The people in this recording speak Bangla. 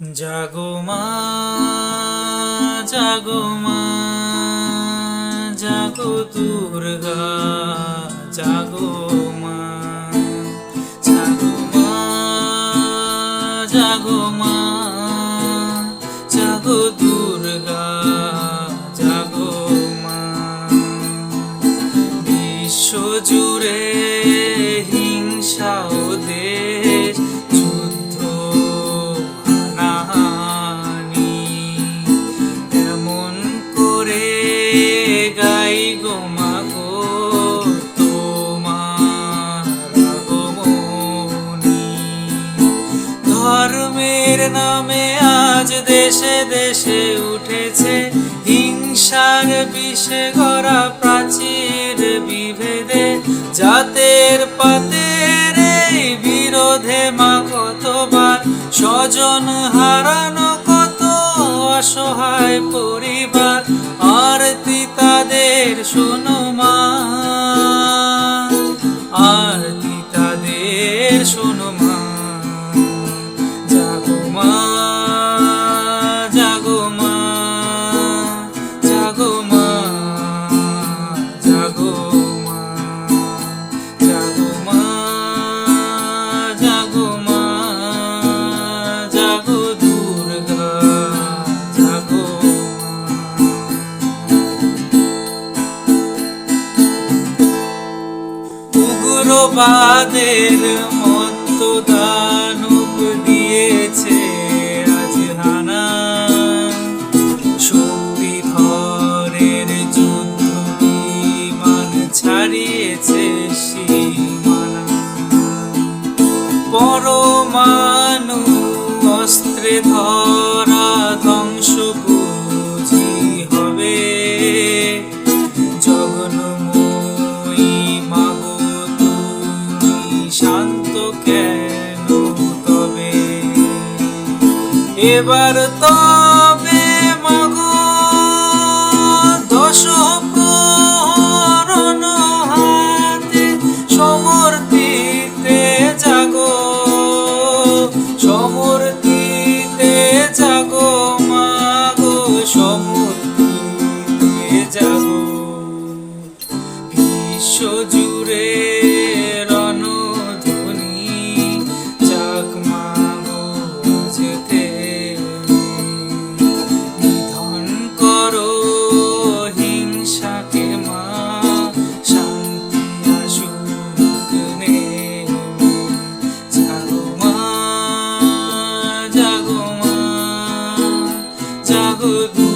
জাগো মা জাগো মা, জাগো দুর্গা, জাগো মা জাগো মা জাগো মা, জাগো দুর্গা, জাগো মা। বিশ্বজুড়ে হিংসা ধর্মের নামে আজ দেশে দেশে উঠেছে। হিংসার বিষে গড়া প্রাচীর বিভেদে। জাতের পাতের বিরোধে মা কতবার স্বজন হারানো কত অসহায় পরিবার। আরতি তাদের শোনো মা। আরতি তাদের শোনো মা। উগ্রবাদের মত্ত দানব দিয়েছে আজ হানা। শক্তিধরের যুদ্ধ বিমান ছাড়িয়েছে সীমানা। পরমাণু অস্ত্রে ধরা কেন তবে? এবার তবে মাগো দশ প্রহরণ হাতে সমর্থিতে জাগো সমর্থিতে জাগো মাগো সমর্থিতে জাগো। বিশ্ব good.